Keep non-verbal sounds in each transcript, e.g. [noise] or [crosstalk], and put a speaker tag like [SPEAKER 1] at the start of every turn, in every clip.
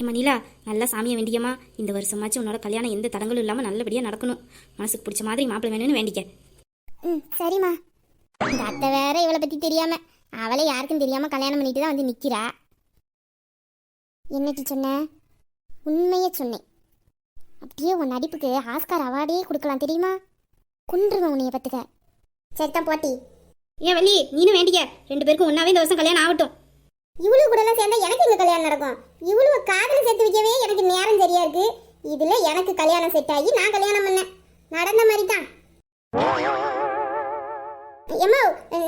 [SPEAKER 1] ஏம்மா நிலா நல்லா சாமியை வேண்டியம்மா. இந்த வருஷமாச்சும் உன்னோட கல்யாணம் எந்த தடங்களும் இல்லாமல் நல்லபடியாக நடக்கணும். மனசுக்கு பிடிச்ச மாதிரி மாப்பிள்ளை வேணும்னு வேண்டிக்க.
[SPEAKER 2] ம் சரிம்மா. இந்த அத்தை வேற இவளை பத்தி தெரியாம. அவளே யாருக்கும் தெரியாம கல்யாணம் பண்ணிட்டு தான் வந்து நிக்கிறா. என்னட்டி சொன்ன? உண்மையே சொன்னேன். அப்படியே உன் நடிப்புக்கு ஆஸ்கார் அவார்டே கொடுக்கலாம் தெரியுமா? குன்றுவேன் உன்னைய பத்துக்க சரிதான் போட்டி.
[SPEAKER 1] ஏன் வள்ளி நீனும் வேண்டிக்க. ரெண்டு பேருக்கும் ஒன்றாவே இந்த வருஷம் கல்யாணம் ஆகட்டும்.
[SPEAKER 2] இவ்வளவு கூட எல்லாம் சேர்ந்தா எனக்கு எங்க கல்யாணம் நடக்கும் இவ்வளவு காதல சேர்த்து வைக்கவே எனக்கு நேரம் சரியா இருக்கு இதுல எனக்கு கல்யாணம் செட் ஆகி நான் கல்யாணம் பண்ணேன். நடந்த மாதிரி தான் எம்மா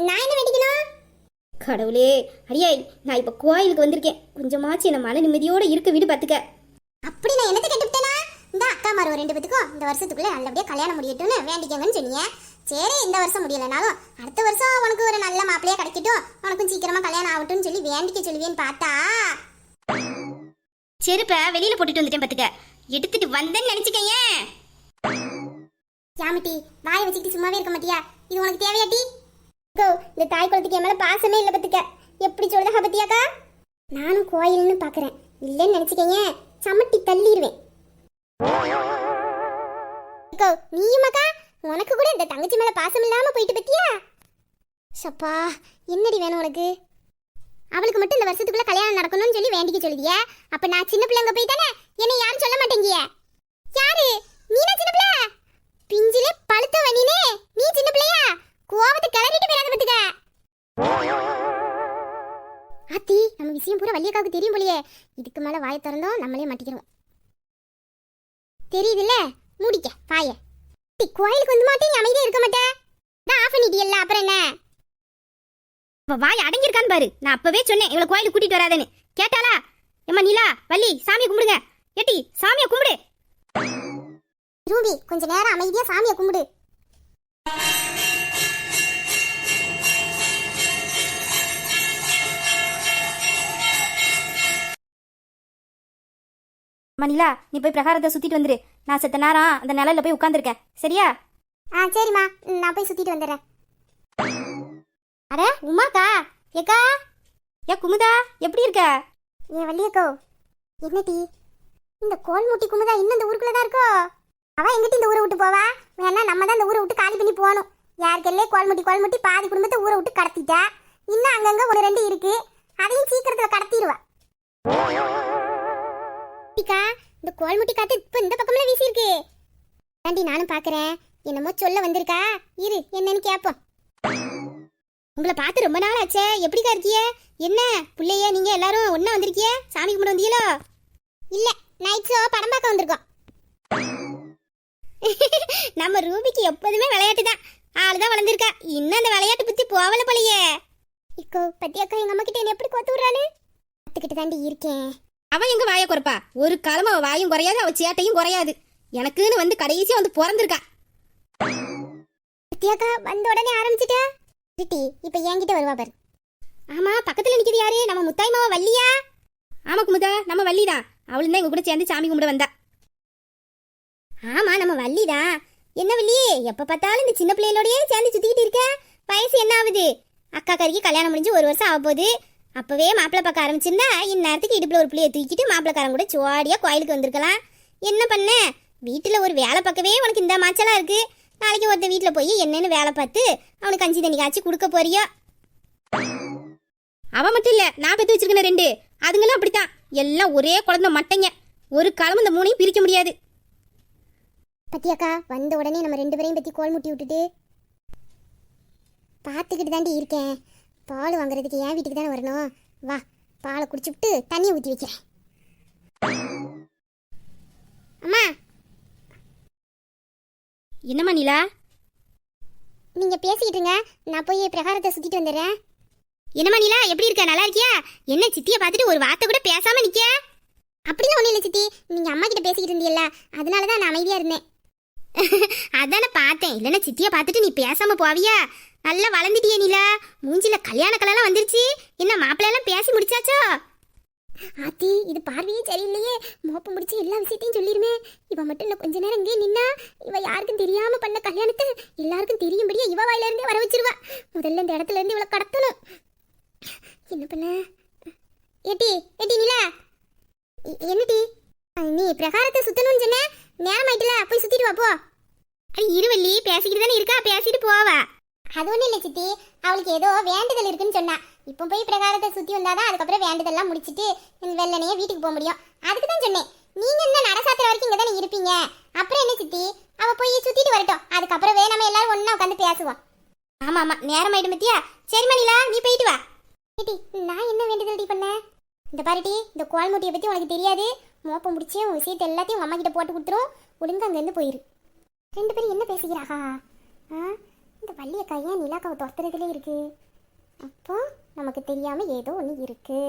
[SPEAKER 2] நான் என்ன வெட்டிக்கணும்
[SPEAKER 1] கடவுளே அடியே நான் இப்போ கோயிலுக்கு வந்திருக்கேன். கொஞ்சமாச்சு என்ன மன நிம்மதியோட இருக்க வீடு பார்த்துக்க
[SPEAKER 2] அப்படி நான் என்னத்தை கேட்டுவிட்டேனா இந்த அக்கா மாறுவ ரெண்டு பேத்துக்கும் இந்த வருஷத்துக்குள்ள நல்லபடியா கல்யாணம் முடியட்டும்னு வேண்டிக்கங்கன்னு சொன்னீங்க சரி இந்த வருஷம் முடியலனாலும் அடுத்த வருஷம் உனக்கு ஒரு நல்ல மாப்பிள்ளையா கிடைக்கட்டும். உனக்கும் சீக்கிரமா கல்யாணம் ஆகட்டும்னு சொல்லி வேண்டிக்க சொல்லுவேன்னு பார்த்தா.
[SPEAKER 1] செருப்ப வெளியில போட்டுட்டு வந்துட்டேன் பார்த்துக்க எடுத்துட்டு வந்தேன்னு நினைச்சுக்கங்க.
[SPEAKER 2] சாமிட்டி வாயை வச்சுக்கிட்டு சும்மாவே இருக்க மாட்டியா? இது உனக்கு தேவையாட்டி கோ இந்த தாய் குளத்துக்கு என் மேல பாசமே இல்லை பத்துக்க. எப்படி சொல்லுதா பத்தியாக்கா நானும் கோயில்னு பாக்குறேன். இல்லைன்னு நினைச்சுக்கங்க. சமட்டி தள்ளிடுவேன். கோ நீயுமாக்கா உனக்கு கூட இந்த தங்கச்சி மேல பாசம் இல்லாம போயிட்டு பத்தியா? சப்பா என்னடி வேணும் உனக்கு? அவளுக்கு மட்டும் இந்த வருஷத்துக்குள்ள கல்யாணம் நடக்கணும்னு சொல்லி வேண்டிக்க சொல்லுதிய. அப்ப நான் சின்ன பிள்ளைங்க போய் தானே என்னை யாரும் சொல்ல மாட்டேங்கிய? யாரு? நீனா சின்ன பிள்ளை? பிஞ்சிலே பழுத்த வனினே. நீ சின்ன பிள்ளையா? கோவத்தை கிளறிட்டு போயிடாத பத்துக்க. ஆத்தி நம்ம விஷயம் பூரா வள்ளியக்காவுக்கு தெரியும் போலியே. இதுக்கு மேல வாயை திறந்தோம் நம்மளே மாட்டிக்கிறோம் தெரியுதுல்ல? மூடிக்க வாய. கோயிலுக்கு வந்து மாட்டேன் அமைதியா இருக்க மாட்டேன் நான் ஆஃப் பண்ணிட்டியல்ல அப்புறம் என்ன?
[SPEAKER 1] வாய் அடங்கியிருக்கான்னு பாரு. நான் அப்பவே சொன்னேன் இவளை கோயிலுக்கு கூட்டிட்டு வராதேன்னு. கேட்டாளா? ஏம்மா நிலா வள்ளி சாமியை கும்பிடுங்க. ஏட்டி சாமியை கும்பிடு.
[SPEAKER 2] ரூபி கொஞ்ச நேரம் அமைதியா சாமியை கும்பிடு.
[SPEAKER 1] அம்மா நிலா நீ போய் பிரகாரத்தை சுத்திட்டு வந்துரு. நான் செத்த நேரம் அந்த நிழல்ல போய் உட்காந்துருக்கேன் சரியா?
[SPEAKER 2] ஆ சரிம்மா. நான் போய் சுத்திட்டு வந்துடுறேன். அட உமாக்கா? ஏக்கா?
[SPEAKER 1] ஏ குமுதா எப்படி இருக்க?
[SPEAKER 2] ஏன் வள்ளியக்கோ என்னடி? இந்த கோல்முட்டி குமுதா இன்னும் இந்த ஊருக்குள்ள தான் இருக்கோ? அவ எங்கிட்ட இந்த ஊரை விட்டு போவா? வேணா நம்ம தான் இந்த ஊரை விட்டு காலி பண்ணி போகணும். யாருக்கெல்லே கோல்முட்டி கோல்முட்டி பாதி குடும்பத்தை ஊரை விட்டு கடத்திட்டா? இன்னும் அங்கங்க ஒரு ரெண்டு இருக்கு. அதையும் சீக்கிரத்துல கடத்திடுவா டிக்கா இந்த கோல்முட்டி காத்து இப்ப இந்த பக்கம்ல வீசி இருக்கு ஆண்டி நானும் பாக்குறேன். என்னமோ சொல்ல வந்திருக்கா? இரு என்னன்னு கேப்போம்.
[SPEAKER 1] உங்களை பார்த்து ரொம்ப நாள் ஆச்சே. எப்படிக்கா இருக்கிய? என்ன? பிள்ளைய நீங்க எல்லாரும் ஒண்ணா வந்திருக்கிய? சாமி கும்பிட வந்தீங்களோ?
[SPEAKER 2] இல்ல நைட் ஷோ படம் பார்க்க வந்திருக்கோம். [laughs]
[SPEAKER 1] நம்ம ரூபிக்கு எப்போதுமே விளையாட்டு தான். ஆள் தான் வளர்ந்துருக்கா. இன்னும் அந்த விளையாட்டு பத்தி போவல போலையே.
[SPEAKER 2] இக்கோ பத்தியாக்கா எங்க அம்மா கிட்ட என்ன எப்படி கோத்து விடுறானு கத்துக்கிட்டு தாண்டி இருக்கேன்.
[SPEAKER 1] அவன் எங்க வாய குறைப்பா? ஒரு காலம் அவ வாயும் குறையாது அவ சேட்டையும் குறையாது. எனக்குன்னு வந்து கடைசியா வந்து பிறந்திருக்கா.
[SPEAKER 2] பத்தியாக்கா வந்த உடனே ஆரம்பிச்சிட்டா? சிட்டி இப்ப என்கிட்ட வருவா பாரு.
[SPEAKER 1] ஆமா பக்கத்துல நிக்குது யாரு? நம்ம முத்தாய்மாவா வள்ளியா? ஆமா குமுதா நம்ம வள்ளிதான் அவளும் தான் எங்க கூட சேர்ந்து சாமி கும்பிட வந்தா. ஆமா நம்ம வள்ளிதான் என்ன வள்ளி? எப்ப பார்த்தாலும் இந்த சின்ன பிள்ளைகளோடயே சேர்ந்து சுத்திக்கிட்டு இருக்க? வயசு என்ன ஆகுது? அக்கா கறிக்கு கல்யாணம் முடிஞ்சு ஒரு வருஷம் ஆக போகுது. அப்பவே மாப்பிள்ளை பார்க்க ஆரம்பிச்சிருந்தா இந்நேரத்துக்கு இடுப்புல ஒரு பிள்ளைய தூக்கிட்டு மாப்பிள்ளைக்காரன் கூட சுவாடியா கோயிலுக்கு வந்திருக்கலாம். என்ன பண்ண? வீட்டுல ஒரு வேலை பார்க்கவே உனக்கு இந்த மாச்சலா இருக்கு. நாளைக்கு ஒருத்த வீட்டுல போய் என்னன்னு வேலை பார்த்து அவனுக்கு கஞ்சி தண்ணி காய்ச்சி கொடுக்க போறியோ? அவ மட்டும் இல்ல நான் பெத்து வச்சிருக்கேன் ரெண்டு. அதுங்களும் அப்படித்தான். எல்லாம் ஒரே குழந்தை மட்டைங்க. ஒரு காலம் இந்த மூணையும் பிரிக்க முடியாது.
[SPEAKER 2] பத்தியாக்கா வந்த உடனே நம்ம ரெண்டு பேரையும் பத்தி கோல் முட்டி விட்டுட்டு பார்த்துக்கிட்டு தாண்டி இருக்கேன். பால் வாங்குறதுக்கு என் வீட்டுக்கு தானே வரணும். வா பாலை குடிச்சுட்டு தண்ணியை ஊற்றி வைக்கிறேன். அம்மா
[SPEAKER 1] என்னம்மா நிலா?
[SPEAKER 2] நீங்க பேசிக்கிட்டு இருங்க நான் போய் பிரகாரத்தை சுத்திட்டு வந்துடுறேன்.
[SPEAKER 1] என்னம்மா நிலா எப்படி இருக்க? நல்லா இருக்கியா? என்ன சித்திய பார்த்துட்டு ஒரு வார்த்தை கூட பேசாம நிக்க
[SPEAKER 2] அப்படிலாம் ஒன்றும் இல்லை சித்தி. நீங்க அம்மா கிட்ட பேசிக்கிட்டு இருந்தீல்ல. அதனால தான் நான் அமைதியா இருந்தேன். [laughs]
[SPEAKER 1] அதானே பார்த்தேன். இல்லைன்னா சித்தியை பார்த்துட்டு நீ பேசாம போவியா? நல்லா வளர்ந்துட்டியே நீலா. மூஞ்சில கல்யாண கலெல்லாம் வந்துருச்சு. என்ன மாப்பிள்ளை எல்லாம் பேசி முடிச்சாச்சோ?
[SPEAKER 2] ஆத்தி இது பார்வையே சரியில்லையே. மோப்பம் முடிச்சு எல்லா விஷயத்தையும் சொல்லிருமே. இவ மட்டும் இன்னும் கொஞ்ச நேரம் இங்கே நின்னா இவ யாருக்கும் தெரியாம பண்ண கல்யாணத்தை எல்லாருக்கும் தெரியும்படியா இவ வாயில இருந்தே வர வச்சிருவா. முதல்ல இந்த இடத்துல இருந்து இவளை கடத்தணும். என்ன பண்ண? ஏட்டி ஏட்டி நிலா. என்னடி? நீ பிரகாரத்தை சுத்தணும்னு சொன்ன? நேரம் ஆயிட்டுல போய் சுத்திட்டு வா போ.
[SPEAKER 1] இருவள்ளி பேசிக்கிட்டு தானே இருக்கா? பேசிட்டு போவா.
[SPEAKER 2] அது ஒன்றும் இல்லை சித்தி. அவளுக்கு ஏதோ வேண்டுதல் இருக்குன்னு சொன்னா. இப்போ போய் பிரகாரத்தை சுற்றி வந்தாதான் அதுக்கப்புறம் வேண்டுதல்லாம் முடிச்சிட்டு வெள்ளனையே வீட்டுக்கு போக முடியும். அதுக்கு தான் சொன்னேன். நீங்கள் என்ன நடசாத்திர வரைக்கும் இங்கே தானே இருப்பீங்க? அப்புறம் என்ன சித்தி? அவள் போய் சுற்றிட்டு வரட்டும். அதுக்கப்புறம் நம்ம எல்லாரும் ஒன்றா உட்காந்து பேசுவோம்.
[SPEAKER 1] ஆமாம் ஆமாம் நேரம் ஆயிடும் பத்தியா? சரி மணிலா நீ போயிட்டு வா.
[SPEAKER 2] ஏட்டி நான் என்ன வேண்டுதல் டி பண்ணேன் இந்த பாருட்டி இந்த கோல்முட்டியை பற்றி உனக்கு தெரியாது. மோப்பம் முடிச்சு உன் விஷயத்தை எல்லாத்தையும் உங்கள் அம்மா கிட்ட போட்டு கொடுத்துரும். ஒழுங்கு அங்கேருந்து போயிரு. ரெண்டு பேரும் என்ன பேசுகிறாஹா ஆ? இந்த வள்ளியக்கா ஏன் நிலாக்காவை துரத்துறதுலே இருக்குது அப்போ நமக்கு தெரியாம ஏதோ ஒன்று இருக்கு.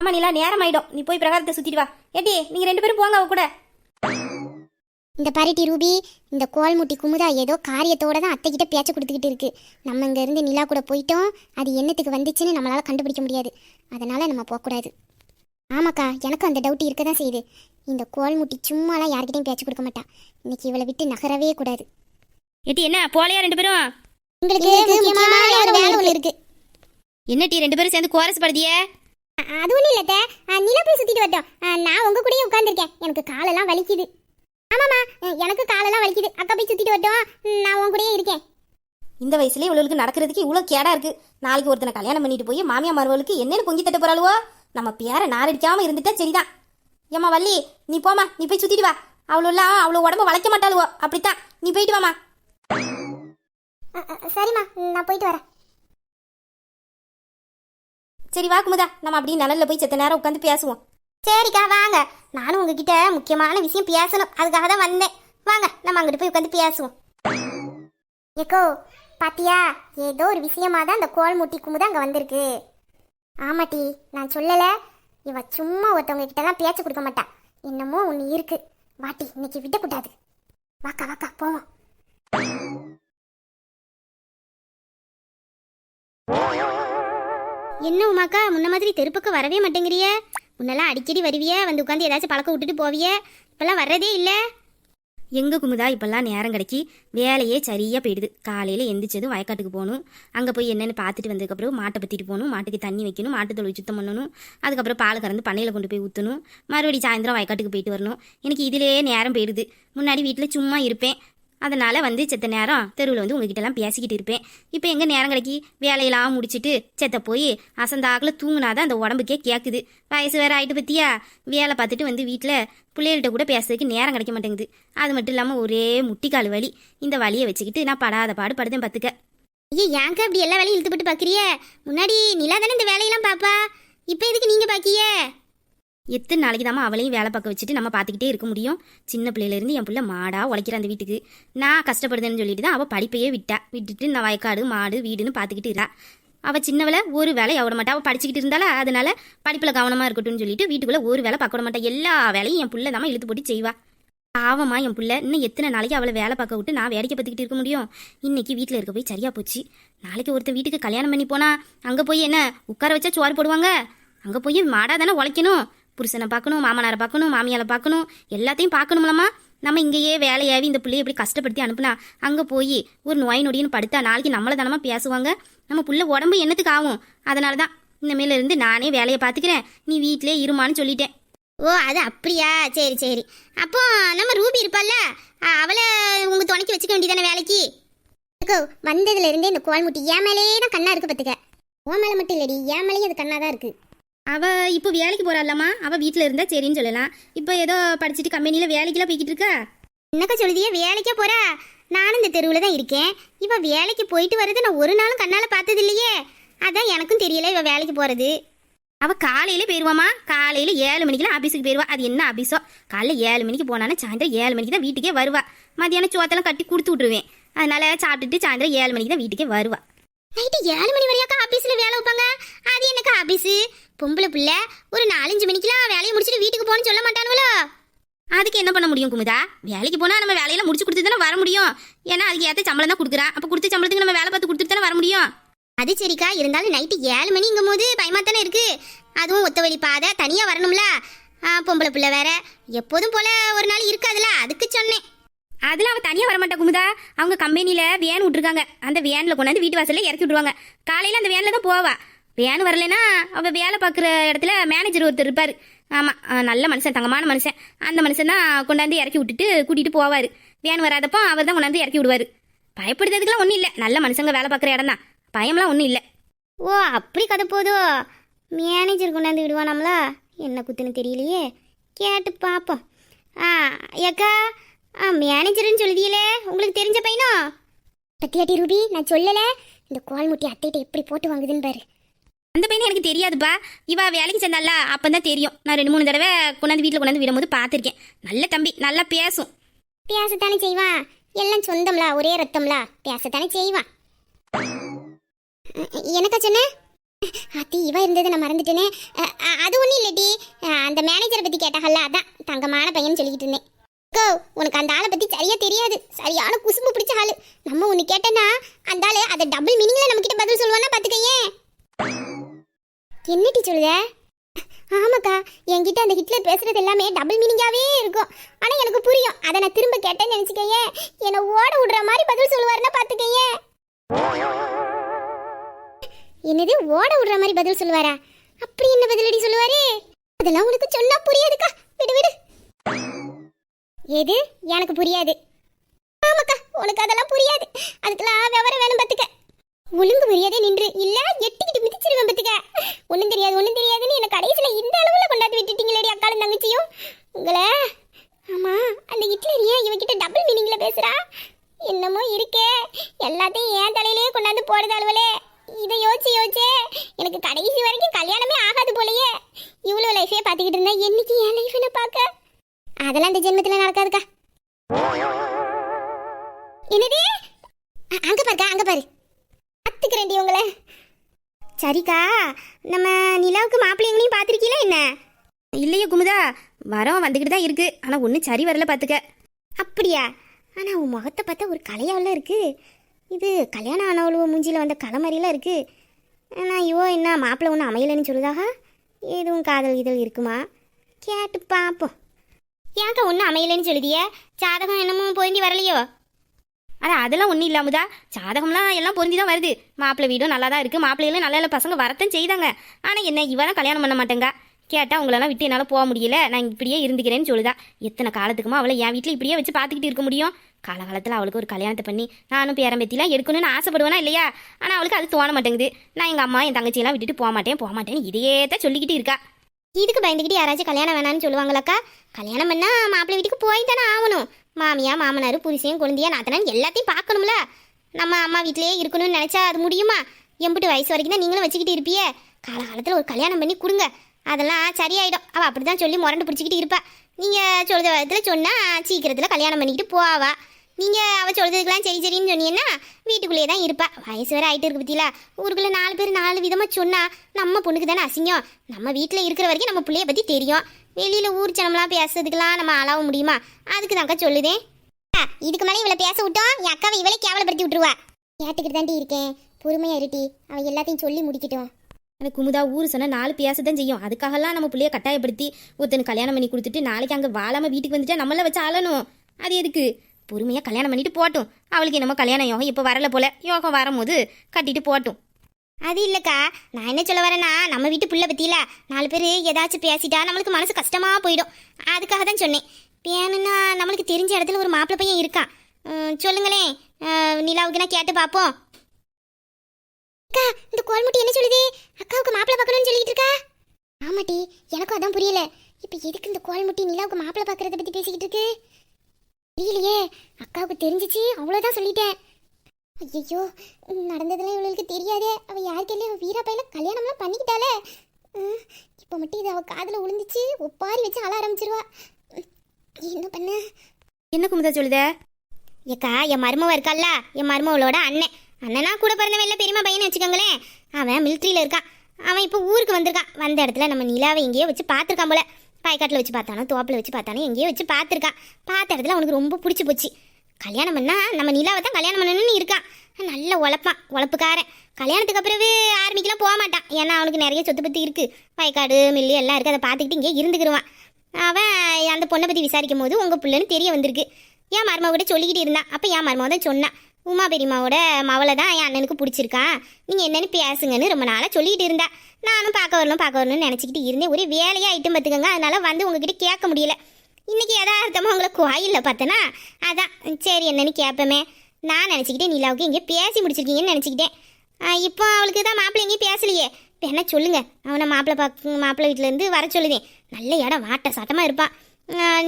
[SPEAKER 1] ஆமா நிலா நேரம் ஆயிடும் நீ போய் பிரகாரத்தை சுத்திட்டு வா. ஏடி நீங்க ரெண்டு பேரும் போங்க அவ கூட.
[SPEAKER 2] இந்த பாரிட்டி ரூபி இந்த கோல்முட்டி குமுதா ஏதோ காரியத்தோட தான் அத்தை கிட்ட பேச்ச கொடுத்துக்கிட்டு இருக்கு. நம்ம இங்க இருந்து நிலா கூட போயிட்டோம். அது என்னத்துக்கு வந்துச்சுன்னு நம்மளால கண்டுபிடிக்க முடியாது. அதனால நம்ம போகக்கூடாது. ஆமாக்கா எனக்கும் அந்த டவுட் இருக்க தான் செய்யுது. இந்த கோல்முட்டி சும்மாலாம் யார்கிட்டயும் பேச்சு கொடுக்க மாட்டா. இன்னைக்கு இவளை விட்டு நகரவே கூடாது.
[SPEAKER 1] ஏடி என்ன? போலையா ரெண்டு பேரும்?
[SPEAKER 2] உங்களுக்கு முக்கியமான ஒரு வேலை ஒன்று இருக்கு.
[SPEAKER 1] என்ன டீ ரெண்டு பேரும் சேர்ந்து கோரஸ் படுதியே?
[SPEAKER 2] அது ஒன்றும் இல்லை நிலா போய் சுத்திட்டு வரட்டும். நான் உங்க கூடயே உட்காந்துருக்கேன் எனக்கு காலெல்லாம் வலிக்குது. ஆமாம்மா அ, எனக்கு காலெல்லாம் வலிக்குது. அக்கா போய் சுத்திட்டு வரட்டும். நான் உங்க கூடயே இருக்கேன்.
[SPEAKER 1] இந்த வயசுல இவளுக்கு நடக்கிறதுக்கு இவ்வளோ கேடா இருக்கு. நாளைக்கு ஒருத்தனை கல்யாணம் பண்ணிட்டு போய் மாமியா மருவலுக்கு என்னன்னு பொங்கி தட்ட போறாளுவோ? நம்ம பேரை நாரடிக்காம இருந்துட்டா சரிதான். ஏம்மா வள்ளி நீ போமா நீ போய் சுத்திட்டு வா. அவ்வளோலாம் அவ்வளோ உடம்ப வளைக்க மாட்டாளுவோ. அப்படித்தான். நீ போயிட்டு வாமா
[SPEAKER 2] சரிம்மா நான் போயிட்டு வரேன்.
[SPEAKER 1] சரி வாக்குமுதா நம்ம அப்படியே நிழல்ல போய் செத்த நேரம் உட்காந்து பேசுவோம். சரிக்கா வாங்க. நானும் உங்ககிட்ட முக்கியமான விஷயம் பேசணும். அதுக்காக தான் வந்தேன். வாங்க நம்ம அங்கிட்டு போய் உட்காந்து பேசுவோம்.
[SPEAKER 2] ஏக்கோ பாத்தியா? ஏதோ ஒரு விஷயமா தான் அந்த கோல் முட்டி குமுது அங்கே வந்திருக்கு. ஆமாட்டி நான் சொல்லலை. இவ சும்மா ஒருத்தவங்க கிட்ட தான் பேச்சு கொடுக்க மாட்டா. என்னமோ ஒன்று இருக்கு. வாட்டி இன்னைக்கு விடக்கூடாது வாக்கா வாக்கா போவோம்.
[SPEAKER 1] என்ன உமாக்கா முன்ன மாதிரி தெருப்புக்கு வரவே மாட்டேங்கிறிய? முன்னெல்லாம் அடிக்கடி வருவிய வந்து உட்காந்து ஏதாச்சும் பழக்கம் விட்டுட்டு போவிய? இப்பெல்லாம் வர்றதே இல்லை. எங்க குமுதா இப்பெல்லாம் நேரம் கிடைக்கி வேலையே சரியா போயிடுது. காலையில எந்திரிச்சதும் வயக்காட்டுக்கு போகணும். அங்கே போய் என்னென்னு பார்த்துட்டு வந்ததுக்கப்புறம் மாட்டை பத்திட்டு போகணும். மாட்டுக்கு தண்ணி வைக்கணும். மாட்டு தொழில் சுத்தம் பண்ணணும். அதுக்கப்புறம் பால் கறந்து பண்ணையில கொண்டு போய் ஊற்றணும் மறுபடியும் சாயந்தரம் வயக்காட்டுக்கு போயிட்டு வரணும். எனக்கு இதிலேயே நேரம் போயிடுது. முன்னாடி வீட்டில் சும்மா இருப்பேன். அதனால் வந்து செத்த நேரம் தெருவில் வந்து உங்ககிட்ட எல்லாம் பேசிக்கிட்டு இருப்பேன். இப்போ எங்கே நேரம் கிடைக்கி? வேலையெல்லாம் முடிச்சிட்டு செத்த போய் அசந்தாக்கில் தூங்கினாதான் அந்த உடம்புக்கே கேட்குது வயசு வேற ஆகிட்டு பற்றியா வேலை பார்த்துட்டு வந்து வீட்டில் பிள்ளைகள்கிட்ட கூட பேசுறதுக்கு நேரம் கிடைக்க மாட்டேங்குது. அது மட்டும் இல்லாமல் ஒரே முட்டிக்கால் வலி. இந்த வலியை வச்சுக்கிட்டு நான் படாத பாடு படுதேன் பார்த்துக்க ஐயா ஏங்க அப்படி எல்லா வேலையும் இழுத்துப்பட்டு பார்க்குறிய முன்னாடி நிலா தானே இந்த வேலையெல்லாம் பாப்பா? இப்போ எதுக்கு நீங்கள் பாக்கிய எத்தனை நாளைக்கு தாம்மா அவளையும் வேலை பார்க்க வச்சுட்டு நம்ம பார்த்துக்கிட்டே இருக்க முடியும்? சின்ன பிள்ளையிலேருந்து என் பிள்ளை மாடா உழைக்கிற அந்த வீட்டுக்கு. நான் கஷ்டப்படுதேன்னு சொல்லிட்டு தான் அவள் படிப்பையே விட்டா. விட்டுட்டு நான் வயக்காடு மாடு வீடுன்னு பார்த்துக்கிட்டு இருக்கா. அவள் சின்னவளை ஒரு வேலை எவ்வளோ மாட்டா. அவள் படிச்சுக்கிட்டு இருந்தாலும் அதனால படிப்பில் கவனமாக இருக்கட்டும்னு சொல்லிட்டு வீட்டுக்குள்ளே ஒரு வேலை பார்க்க விட மாட்டா. எல்லா வேலையும் என் பிள்ளை தான் இழுத்து போட்டு செய்வா. பாவமா என் பிள்ளை. இன்னும் எத்தனை நாளைக்கு அவளை வேலை பார்க்க விட்டு நான் வேடிக்கை பார்த்துக்கிட்டு இருக்க முடியும்? இன்னைக்கு வீட்டில் இருக்க போய் சரியா போச்சு. நாளைக்கு ஒருத்தன் வீட்டுக்கு கல்யாணம் பண்ணி போனா அங்கே போய் என்ன உட்கார வச்சா சோறு போடுவாங்க? அங்கே போய் மாடா தானே உழைக்கணும். புருஷனை பார்க்கணும் மாமனாரை பார்க்கணும் மாமியாரை பார்க்கணும் எல்லாத்தையும் பார்க்கணும்லம்மா. நம்ம இங்கேயே வேலையாவி இந்த பிள்ளைய இப்படி கஷ்டப்படுத்தி அனுப்புனா அங்கே போய் ஒரு நோய் நொடின்னு படுத்தா நாளைக்கு நம்மளை தானமா பேசுவாங்க? நம்ம புள்ள உடம்பு என்னத்துக்கு ஆகும்? அதனால தான் இனிமேல இருந்து நானே வேலையை பார்த்துக்கிறேன். நீ வீட்டிலே இருமான்னு சொல்லிட்டேன். ஓ அது அப்படியா? சரி சரி. அப்போ நம்ம ரூபி இருப்பாள்ல? அவளை உங்க துணைக்கு வச்சுக்க வேண்டியதானே வேலைக்கு?
[SPEAKER 2] அக்கோ வந்ததுல இருந்தே இந்த கோல்முட்டி என் மேலேயே தான் கண்ணா இருக்கு பாத்துக்க. உன் மேல மட்டும் இல்லடி என் மேலேயும் அது கண்ணா தான் இருக்கு.
[SPEAKER 1] அவ இப்போ வேலைக்கு போறாள்லம்மா அவ வீட்டில் இருந்தா சரின்னு சொல்லலாம். இப்போ ஏதோ படிச்சுட்டு கம்பெனியில் வேலைக்கெல்லாம் போய்கிட்டு இருக்கா?
[SPEAKER 2] என்னக்கா சொல்லுதியே வேலைக்கே போறா? நானும் இந்த தெருவில் தான் இருக்கேன். இவ வேலைக்கு போயிட்டு வரது நான் ஒரு நாளும் கண்ணால பார்த்தது இல்லையே அதான் எனக்கும் தெரியல இவ வேலைக்கு போறது.
[SPEAKER 1] அவ காலையில போயிருவாமா காலையில ஏழு மணிக்கெல்லாம் ஆபீஸுக்கு போயிருவா. அது என்ன ஆபீஸோ? காலைல ஏழு மணிக்கு போனானா சாயந்தரம் ஏழு மணிக்கு தான் வீட்டுக்கே வருவா. மதியானம் சோத்தெல்லாம் கட்டி கொடுத்து விட்டுருவேன். அதனால சாப்பிட்டுட்டு சாயந்தரம் ஏழு மணிக்கு தான் வீட்டுக்கே வருவா.
[SPEAKER 2] நைட்டு ஏழு மணி வரையாக்கா ஆபீஸ்ல வேலை வைப்பாங்க? அது என்னக்கா ஆபீஸ்? பொம்பளை பிள்ளை ஒரு நாலஞ்சு மணிக்கெல்லாம் வேலையை முடிச்சுட்டு வீட்டுக்கு போகணும்னு சொல்ல மாட்டானுங்களோ
[SPEAKER 1] அதுக்கு என்ன பண்ண முடியும் குமுதா? வேலைக்கு போனா நம்ம வேலையில முடிச்சு கொடுத்து தானே வர முடியும். ஏன்னா அதுக்கு ஏத்த சம்பளம் தான் கொடுக்குறா அப்ப கொடுத்த சம்பளத்துக்கு நம்ம வேலை பார்த்து கொடுத்துட்டு தானே வர முடியும்.
[SPEAKER 2] அது சரிக்கா. இருந்தாலும் நைட்டு ஏழு மணிங்கும் போது பயமா தானே இருக்கு. அதுவும் ஒத்த வழி பாதை தனியா வரணும்ல. பொம்பளை பிள்ளை வேற. எப்போதும் போல ஒரு நாள் இருக்காதுல. அதுக்கு சொன்னேன்.
[SPEAKER 1] அதுல அவ தனியா வர மாட்டா குமுதா. அவங்க கம்பெனில வேன் விட்டுருக்காங்க. அந்த வேன்ல கொண்டாந்து வீட்டு வாசல்ல இறக்கி விட்டுருவாங்க. காலையில அந்த வேன்ல தான் போவா. வேன் வரலைன்னா அவ வேலை பார்க்குற இடத்துல மேனேஜர் ஒருத்தர் இருப்பார். ஆமாம் நல்ல மனுஷன் தங்கமான மனுஷன். அந்த மனுஷன் தான் கொண்டாந்து இறக்கி விட்டுட்டு கூட்டிகிட்டு போவார். வேன் வராதப்போ அவர் தான் கொண்டாந்து இறக்கி விடுவார். பயப்படுறதுக்குலாம் ஒன்றும் இல்லை. நல்ல மனுஷங்க வேலை பார்க்குற இடம் தான். பயம்லாம் ஒன்றும் இல்லை.
[SPEAKER 2] ஓ அப்படி கதை போதோ? மேனேஜர் கொண்டாந்து விடுவானாம்ல? என்ன குத்துன்னு தெரியலையே. கேட்டு பார்ப்போம். ஆ ஏக்கா ஆ மேனேஜர்னு சொல்லுதியலே உங்களுக்கு தெரிஞ்ச பையனோ? பத்தியாட்டி ரூபி நான் சொல்லலை. இந்த கோல்முட்டி அத்தைகிட்ட எப்படி போட்டு வாங்குதுன்னு பாரு.
[SPEAKER 1] அந்த பையனை எனக்கு தெரியாதுப்பா. இவா வேலைக்கு சேர்ந்தால அப்போ தான் தெரியும். நான் ரெண்டு மூணு தடவை கொண்டாந்து வீட்டில் கொண்டாந்து விடும்போது பார்த்துருக்கேன். நல்ல தம்பி நல்லா பேசும்.
[SPEAKER 2] பேசத்தானே செய்வான் எல்லாம் சொந்தம்லா? ஒரே ரத்தம்லா? பேசத்தானே செய்வான் எனக்கா சொன்ன? அத்தி இவ இருந்ததை நான் மறந்துட்டேனே. அது ஒன்றும் இல்லடி. அந்த மேனேஜரை பற்றி கேட்டாகல்ல அதான் தங்கமான பையன் சொல்லிக்கிட்டு இருந்தேன். கோ உனக்கு அந்த ஆளை பற்றி சரியா தெரியாது. சரியான குசும்பு பிடிச்ச ஆளு. நம்ம ஒன்று கேட்டேன்னா அந்த ஆளு அதை டபுள் மீனிங்ல நம்ம கிட்ட பதில் சொல்லுவானா பார்த்துக்கையே என்னடி சொல்லுத ஆமாக்கா என்கிட்ட அந்த ஹிட்லர் பேசுறது எல்லாமே டபுள் மீனிங்காவே இருக்கும். ஆனா எனக்கு புரியும். அதை நான் திரும்ப கேட்டேன்னு நினைச்சுக்கையே. என்னை ஓட விடுற மாதிரி பதில் சொல்லுவாருன்னா பாத்துக்கையே என்னது ஓட விடுற மாதிரி பதில் சொல்லுவாரா? அப்படி என்ன பதிலடி சொல்லுவாரு? அதெல்லாம் உனக்கு சொன்னா புரியாதுக்கா. விடு விடு. எது? எனக்கு புரியாது. ஆமாக்கா உனக்கு அதெல்லாம் புரியாது. அதுக்கெல்லாம் விவரம் வேணும் பாத்துக்க ஒழுங்கு மரியாதை நின்று. இல்ல ஒண்ணும் தெரியாது ஒண்ணும் தெரியாதுன்னு என்ன கடைசியில இந்த அளவுல கொண்டாந்து விட்டுட்டீங்களேடி அக்காலும் தங்கச்சியும் உங்களை ஆமா அந்த ஹிட்லர் ஏன் இவகிட்ட டபுள் மீனிங்ல பேசுறா என்னமோ இருக்கே எல்லாத்தையும் ஏன் தலையிலேயே கொண்டாந்து போடுது அலுவலே இதை யோசிச்சு யோசிச்சே எனக்கு கடைசி வரைக்கும் கல்யாணமே ஆகாது போலயே இவ்வளோ லைஃபே பார்த்துக்கிட்டு இருந்தா என்னைக்கு என் லைஃப் என்ன பார்க்க அதெல்லாம் இந்த ஜென்மத்தில் நடக்காதுக்கா என்னது அ- அங்க பாருக்கா அங்க பாரு பார்த்துக்கிறேன்டி உங்களை சரிக்கா நம்ம நிலாவுக்கு மாப்பிள்ளைங்களையும் பார்த்துருக்கீங்களா என்ன
[SPEAKER 1] இல்லையே குமுதா வரோம் வந்துக்கிட்டு தான் இருக்கு ஆனால் ஒன்றும் சரி வரல பார்த்துக்க
[SPEAKER 2] அப்படியா? ஆனால் உன் முகத்தை பார்த்தா ஒரு கலையாவில் இருக்குது இது கல்யாணம் ஆனவளுவ மூஞ்சியில் வந்த கலை மாதிரிலாம் இருக்குது ஆனா ஐயோ என்ன மாப்பிள்ளை ஒன்றும் அமையலைன்னு சொல்லுதாகா? எதுவும் காதல் இதழ் இருக்குமா? கேட்டு பார்ப்போம் ஏன்க்கா ஒன்றும் அமையலைன்னு சொல்லுதிய? ஜாதகம் என்னமோ பொருந்தி வரலையோ?
[SPEAKER 1] ஆனால் அதெல்லாம் ஒன்றும் இல்லாமதா? ஜாதகம்லாம் எல்லாம் பொருந்தி தான் வருது. மாப்பிள்ளை வீடும் நல்லா தான் இருக்குது மாப்பிள்ளைகளும் நல்ல நல்ல பசங்க வரத்தான் செய்தாங்க. ஆனால் என்ன இவன் தான் கல்யாணம் பண்ண மாட்டேங்க. கேட்டால் உங்களெல்லாம் விட்டு என்னால் போக முடியல. நான் இப்படியே இருந்துக்கிறேன்னு சொல்லுதா. எத்தனை காலத்துக்குமா அவளை என் வீட்டில் இப்படியே வச்சு பார்த்துக்கிட்டு இருக்க முடியும்? காலகாலத்தில் அவளுக்கு ஒரு கல்யாணத்தை பண்ணி நானும் பேரம்பத்திலாம் எடுக்கணும்னு ஆசைப்படுவேனா இல்லையா? ஆனால் அவளுக்கு அது தோண மாட்டேங்குது. நான் எங்கள் அம்மா என் தங்கச்சியெல்லாம் விட்டுட்டு போக மாட்டேன் போக மாட்டேன்னு இதையே தான் சொல்லிக்கிட்டு இருக்கா.
[SPEAKER 2] இதுக்கு பயந்துக்கிட்டு யாராச்சும் கல்யாணம் வேணான்னு சொல்லுவாங்களாக்கா? கல்யாணம் பண்ணா மாப்பிள்ளை வீட்டுக்கு போய் தானே ஆகணும். மாமியா மாமனார் புரிசையும் குழந்தையா நாத்தனார் எல்லாத்தையும் பார்க்கணும்ல. நம்ம அம்மா வீட்டிலேயே இருக்கணும்னு நினச்சா அது முடியுமா? எம்பிட்டு வயசு வரைக்கும் தான் நீங்களும் வச்சுக்கிட்டு இருப்பியே. காலகாலத்தில் ஒரு கல்யாணம் பண்ணி கொடுங்க. அதெல்லாம் சரியாயிடும். அவள் அப்படி தான் சொல்லி முரண்டு பிடிச்சிக்கிட்டு இருப்பா. நீங்கள் சொல்கிற விதத்தில் சொன்னால் சீக்கிரத்தில் கல்யாணம் பண்ணிக்கிட்டு போவா. நீங்கள் அவள் சொல்கிறதுக்கெல்லாம் சரி சரின்னு சொன்னீங்கன்னா வீட்டுக்குள்ளேயே தான் இருப்பா. வயசு வேற ஆகிட்டு இருக்கு பத்தியில ஊருக்குள்ளே நாலு பேர் நாலு விதமாக சொன்னால் நம்ம பொண்ணுக்கு தானே அசிங்கம். நம்ம வீட்டில் இருக்கிற வரைக்கும் நம்ம பிள்ளைய பற்றி தெரியும். வெளியில் ஊர் ஜனம்லாம் பேசுறதுக்கெல்லாம் நம்ம ஆளாக முடியுமா? அதுக்கு தான்க்கா சொல்லுதேன். இதுக்கு மேலே இவளை பேச விட்டோம். என் அக்காவை இவளை கேவலப்படுத்தி விட்டுருவா. கேட்டுக்கிட்டு தாண்டி இருக்கேன். பொறுமையாக இருட்டி அவள் எல்லாத்தையும் சொல்லி முடிக்கட்டும்.
[SPEAKER 1] அந்த குமுதா ஊர் சொன்னால் நாலு பேச தான் செய்யும். அதுக்காகலாம் நம்ம பிள்ளைய கட்டாயப்படுத்தி ஒருத்தனுக்கு கல்யாணம் பண்ணி கொடுத்துட்டு நாளைக்கு அங்கே வாழாமல் வீட்டுக்கு வந்துட்டா நம்மள வச்சு ஆளணும். அது எதுக்கு? பொறுமையாக கல்யாணம் பண்ணிட்டு போட்டும் அவளுக்கு என்னமோ கல்யாணம் யோகம் இப்போ வரல போல. யோகம் வரும்போது கட்டிட்டு போட்டும்
[SPEAKER 2] அது இல்லைக்கா. நான் என்ன சொல்ல வரேன்னா நம்ம வீட்டு புள்ள பற்றியில நாலு பேர் ஏதாச்சும் பேசிட்டா நம்மளுக்கு மனசு கஷ்டமாக போயிடும். அதுக்காக தான் சொன்னேன். வேணும்னா நம்மளுக்கு தெரிஞ்ச இடத்துல ஒரு மாப்பிள்ளை பையன் இருக்கான். சொல்லுங்களேன். நிலாவுக்கு நான் கேட்டு பார்ப்போம். அக்கா இந்த கோல்முட்டி என்ன சொல்லுது? அக்காவுக்கு மாப்பிள்ளை பார்க்கணும்னு சொல்லிட்டு இருக்கா? ஆமாட்டி எனக்கும் அதான் புரியல. இப்போ எதுக்கு இந்த கோல்முட்டி நிலாவுக்கு மாப்பிள்ளை பார்க்கறத பத்தி பேசிக்கிட்டு இருக்கு? தெரியலையே அக்காவுக்கு தெரிஞ்சிச்சு அவ்வளோதான் சொல்லிட்டேன். ஐயோ நடந்ததெல்லாம் இவளுக்கு தெரியாதே. அவ யாருக்கெல்லாம் அவ வீரா பையில கல்யாணம்லாம் பண்ணிக்கிட்டாளே. இப்ப மட்டும் இது அவ காதுல விழுந்துச்சு ஒப்பாரி வச்சு அழ ஆரம்பிச்சிருவா. என்ன பண்ண?
[SPEAKER 1] என்ன குமுதா சொல்லுத?
[SPEAKER 2] ஏக்கா என் மருமவ இருக்கால்ல என் மருமவளோட அண்ணன். அண்ணனா கூட பிறந்தவன் இல்லை பெரியமா பையனை வச்சுக்கோங்களேன். அவன் மிலிட்ரியில் இருக்கான் அவன் இப்போ ஊருக்கு வந்திருக்கான் வந்த இடத்துல நம்ம நிலாவை எங்கேயோ வச்சு பார்த்துருக்கான் போல.
[SPEAKER 1] பாய்க்காட்டில் வச்சு பார்த்தானோ தோப்பில் வச்சு பார்த்தானோ எங்கேயோ வச்சு பார்த்துருக்கான் பார்த்த இடத்துல அவனுக்கு ரொம்ப பிடிச்சி போச்சு. கல்யாணம் பண்ணா நம்ம நிலாவை தான் கல்யாணம் பண்ணணும்னு இருக்கான். நல்ல உழைப்பான் உழப்புக்காரன். கல்யாணத்துக்கு பிறகு ஆர்மிக்கெலாம் போக மாட்டான். ஏன்னா அவனுக்கு நிறைய சொத்து பற்றி இருக்குது வயக்காடு மில்லு எல்லாம் இருக்குது அதை பார்த்துக்கிட்டு இங்கே இருந்துக்கிருவான். அவன் அந்த பொண்ணை பற்றி விசாரிக்கும் போது உங்கள் பிள்ளைன்னு தெரிய வந்திருக்கு. என் மருமாவோட சொல்லிக்கிட்டு இருந்தான். அப்போ என் மருமாவை தான் சொன்னான். உமா பெரியம்மாவோட மவளை தான் என் அண்ணனுக்கு பிடிச்சிருக்கான். நீங்கள் என்னென்னு பேசுங்கன்னு ரொம்ப நாளாக சொல்லிகிட்டு இருந்தா. நானும் பார்க்க வரணும் பார்க்க வரணும்னு நினச்சிக்கிட்டு இருந்தேன். ஒரே வேலையாக ஐட்டம் பார்த்துக்கோங்க. அதனால் வந்து உங்ககிட்ட கேட்க முடியல. இன்றைக்கி எதார்த்தமாக உங்களை கோயிலில் பார்த்தனா? அதான். சரி என்னன்னு கேட்பேமே. நான் நினச்சிக்கிட்டேன் நிலாவுக்கு இங்கே பேசி முடிச்சிருக்கீங்கன்னு நினச்சிக்கிட்டேன். இப்போ அவளுக்கு தான் மாப்பிள்ளை எங்கேயும் பேசலையே. இப்போ என்ன சொல்லுங்கள் அவனை மாப்பிள்ளை பார்க்க மாப்பிள்ளை வீட்டிலேருந்து வர சொல்லுதேன். நல்ல இடம் வாட்ட சாட்டமாக இருப்பான்.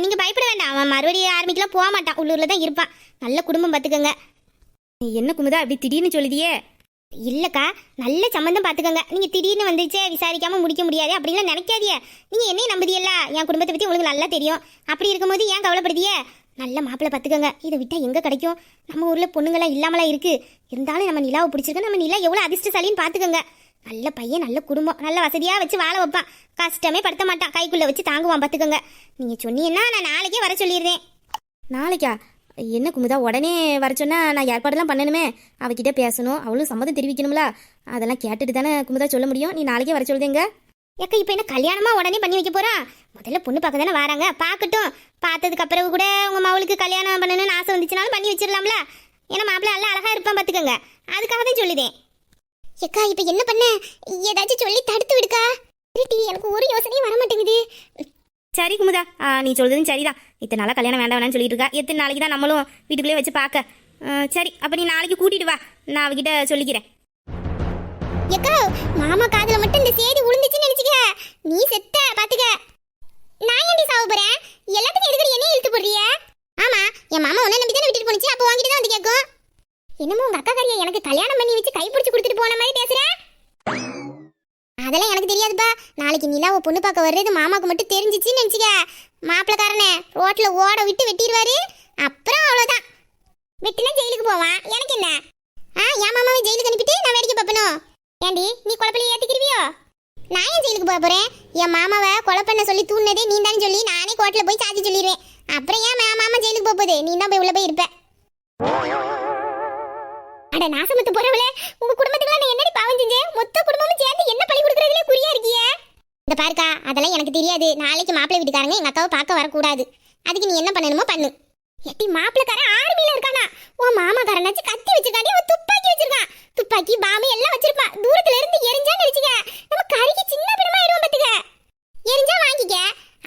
[SPEAKER 1] நீங்கள் பயப்பட வேண்டாம். அவன் மறுபடியும் ஆர்மிக்கெலாம் போக மாட்டான். உள்ளூரில் தான் இருப்பான். நல்ல குடும்பம் பார்த்துக்கோங்க. நீ என்ன குமுதா அப்படி திடீர்னு சொல்லுதியே? இல்லக்கா நல்ல சம்மந்தம் பார்த்துக்கோங்க. நீங்கள் திடீர்னு வந்துச்சே விசாரிக்காம முடிக்க முடியாது அப்படின்லாம் நினைக்காதியே. நீங்கள் என்னையும் நம்புதியல்ல? என் குடும்பத்தை பற்றி உங்களுக்கு நல்லா தெரியும். அப்படி இருக்கும்போது ஏன் கவலைப்படுதியே? நல்ல மாப்பிள்ளை பார்த்துக்கோங்க. இதை விட்டால் எங்கே கிடைக்கும்? நம்ம ஊரில் பொண்ணுங்களாம் இல்லாமலாம் இருக்குது இருந்தாலும் நம்ம நிலாவை பிடிச்சிருக்கு நம்ம நிலா எவ்வளோ அதிர்ஷ்டசாலின்னு பார்த்துக்கோங்க. நல்ல பையன் நல்ல குடும்பம். நல்ல வசதியாக வச்சு வாழ வைப்பான். கஷ்டமே படுத்த மாட்டான். கைக்குள்ளே வச்சு தாங்குவான் பார்த்துக்கோங்க. நீங்கள் சொன்னீங்கன்னா நான் நாளைக்கே வர சொல்லிடுறேன். நாளைக்கா? என்ன குமுதா உடனே வர சொன்னா நான் ஏற்பாடெல்லாம் பண்ணணுமே. அவகிட்ட பேசணும் அவளும் சம்மதம் தெரிவிக்கணும்ல. அதெல்லாம் கேட்டுட்டு தானே குமுதா சொல்ல முடியும். நீ நாளைக்கே வர சொல்லுதேங்க ஏக்கா இப்போ என்ன கல்யாணமா உடனே பண்ணி வைக்க போறா? முதல்ல பொண்ணு பார்க்க தானே வராங்க. பார்க்கட்டும். பார்த்ததுக்கு அப்புறம் கூட உங்க மவளுக்கு கல்யாணம் பண்ணணும்னு ஆசை வந்துச்சுனாலும் பண்ணி வச்சிடலாம்ல. ஏன்னா மாப்பிள்ளை நல்லா அழகா இருப்பான் பார்த்துக்கோங்க. அதுக்காக தான் சொல்லுதேன்.
[SPEAKER 2] ஏக்கா இப்போ என்ன பண்ண? ஏதாச்சும் சொல்லி தடுத்து விடுக்கா. எனக்கு ஒரு யோசனையும் வர மாட்டேங்குது
[SPEAKER 1] சரி குமுதா. ஆ, நீ சொல்றதும் சரிதான். இத்தனை நாளாக கல்யாணம் வேண்டாம் வேணாம்னு சொல்லிட்டு இருக்கா. எத்தனை நாளைக்கு தான் நம்மளும் வீட்டுக்குள்ளே வச்சு பார்க்க. சரி அப்போ நீ நாளைக்கு கூட்டிட்டு வா. நான் அவகிட்ட சொல்லிக்கிறேன்.
[SPEAKER 2] எக்கா மாமா காதுல மட்டும் இந்த சேதி விழுந்துச்சுன்னு நினைச்சுக்க நீ செத்த பாத்துக்க. நான் ஏன்டி சாவ போறேன்? எல்லாத்துக்கும் எதுக்கு என்ன இழுத்து போடுறிய? ஆமா என் மாமா உன்ன நம்பி தானே விட்டுட்டு போனுச்சு அப்போ வாங்கிட்டு தான் வந்து கேட்கும். என்னமோ உங்க அக்கா காரியா எனக்கு கல்யாணம் பண்ணி வச்சு கை பிடிச்சி கொடுத்துட்டு போன மாதிரி பேசுற? அதெல்லாம் எனக்கு தெரியாதுப்பா. நாளைக்கு நிலாவை பொண்ணு பார்க்க வர்றது மாமாவுக்கு மட்டும் தெரிஞ்சிச்சுன்னு நினச்சிக்க. மாப்பிள்ளக்காரனே ரோட்டில் ஓட விட்டு வெட்டிடுவாரு. அப்புறம் அவ்வளோதான் வெட்டினா ஜெயிலுக்கு போவான். எனக்கு என்ன? ஆ என் மாமாவை ஜெயிலுக்கு அனுப்பிட்டு நான் வேடிக்கை பார்ப்பணும் ஏண்டி நீ குழப்பில ஏத்திக்கிருவியோ? நான் ஏன் ஜெயிலுக்கு போக என் மாமாவை கொலை பண்ண சொல்லி தூண்டினதே நீ தானே சொல்லி நானே கோட்டில் போய் சாட்சி சொல்லிடுவேன். அப்புறம் ஏன் மா- மாமா ஜெயிலுக்கு போகுது? நீ தான் போய் உள்ள போய் இருப்பேன் அட நாசமத்து போறவளே உங்க குடும்பத்துக்கு நான் என்னடி பாவம் செஞ்சேன்? மொத்த குடும்பமும் சேர்ந்து என்ன பழி கொடுக்கறதுல குறியா இருக்கியே? இந்த பாருக்கா அதெல்லாம் எனக்கு தெரியாது. நாளைக்கு மாப்பிள்ளை வீட்டுக்காரங்க எங்க அக்காவை பார்க்க வரக்கூடாது. அதுக்கு நீ என்ன பண்ணணுமோ பண்ணு. எட்டி மாப்பிள்ளக்காரன் ஆர்மில இருக்கானா? உன் மாமாக்காரனாச்சு கத்தி வச்சிருக்காடி அவன் துப்பாக்கி வச்சிருக்கான். துப்பாக்கி பாம்பு எல்லாம் வச்சிருப்பான் தூரத்துல இருந்து எரிஞ்சான்னு வச்சுக்க நம்ம கறிக்கு சின்ன பிடமா ஆயிடுவோம் பாத்துக்க. எரிஞ்சா வாங்கிக்க.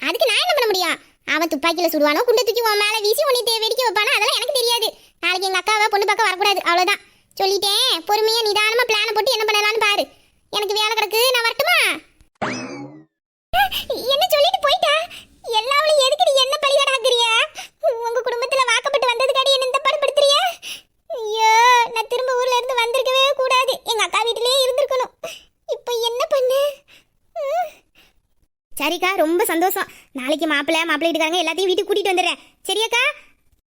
[SPEAKER 2] அதுக்கு நான் என்ன பண்ண முடியும்? அவன் துப்பாக்கியில சுடுவானோ குண்டை தூக்கி உன் மேல வீசி உன்னை வேடிக்கை வைப்பானோ அதெல்லாம் எனக்கு தெரியாது. நாளைக்கு எங்க அக்காவை பொண்ணு பார்க்க வரக்கூடாது. அவ்வளவுதான். சொல்லிட்டேன். பொறுமையா நிதானமா பிளான் போட்டு என்ன பண்ணலாம்னு பாரு. எனக்கு வேலை கிடக்கு நான் வரட்டுமா? என்ன சொல்லிட்டு போயிட்டா? எல்லாவளும் எதுக்கு நீ என்ன பழியாடாக்குறிய உங்க குடும்பத்துல வாக்கப்பட்டு வந்ததுக்காடி என்ன இந்த படுத்துறிய ஐயோ நான் திரும்ப ஊர்ல இருந்து வந்திருக்கவே கூடாது. எங்க அக்கா வீட்டிலேயே இருந்திருக்கணும். இப்போ என்ன பண்ணு?
[SPEAKER 1] சரிக்கா ரொம்ப சந்தோஷம். நாளைக்கு மாப்பிள்ளை மாப்பிள்ளை வீட்டுக்காரங்க எல்லாத்தையும் வீட்டுக்கு கூட்டிட்டு வந்துடுறேன். சரியாக்கா?